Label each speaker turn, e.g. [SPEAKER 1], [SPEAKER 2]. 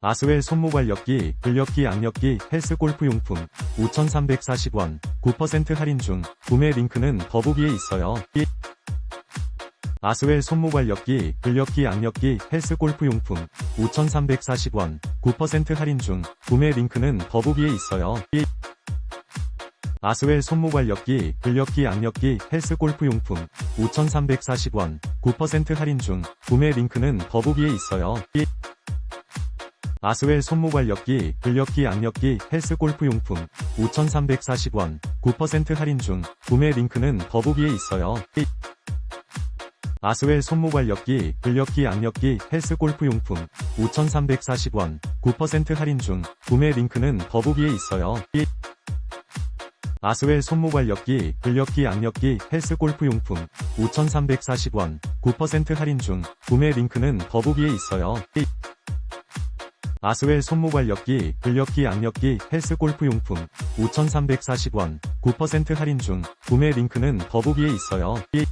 [SPEAKER 1] 아스웰 손모발력기, 근력기, 악력기, 헬스 골프 용품 5,340원 9% 할인 중 구매 링크는 더보기에 있어요. 이- 아스웰 손모발력기, 근력기, 악력기, 헬스 골프 용품 5,340원 9% 할인 중 구매 링크는 더보기에 있어요. 이- 아스웰 손모발력기, 근력기, 악력기, 헬스 골프 용품 5,340원 9% 할인 중 구매 링크는 더보기에 있어요. 이- 아스웰 손모발력기, 근력기, 악력기, 헬스 골프 용품 5,340원 9% 할인 중 구매 링크는 더보기에 있어요. 이- 아스웰 손모발력기, 근력기, 악력기, 헬스 골프 용품 5,340원 9% 할인 중 구매 링크는 더보기에 있어요. 이- 아스웰 손모발력기, 근력기, 악력기, 헬스 골프 용품 5,340원 9% 할인 중 구매 링크는 더보기에 있어요. 이- 아스웰 손모발력기, 근력기, 악력기, 헬스 골프 용품 5,340원 9% 할인 중 구매 링크는 더보기에 있어요. 이-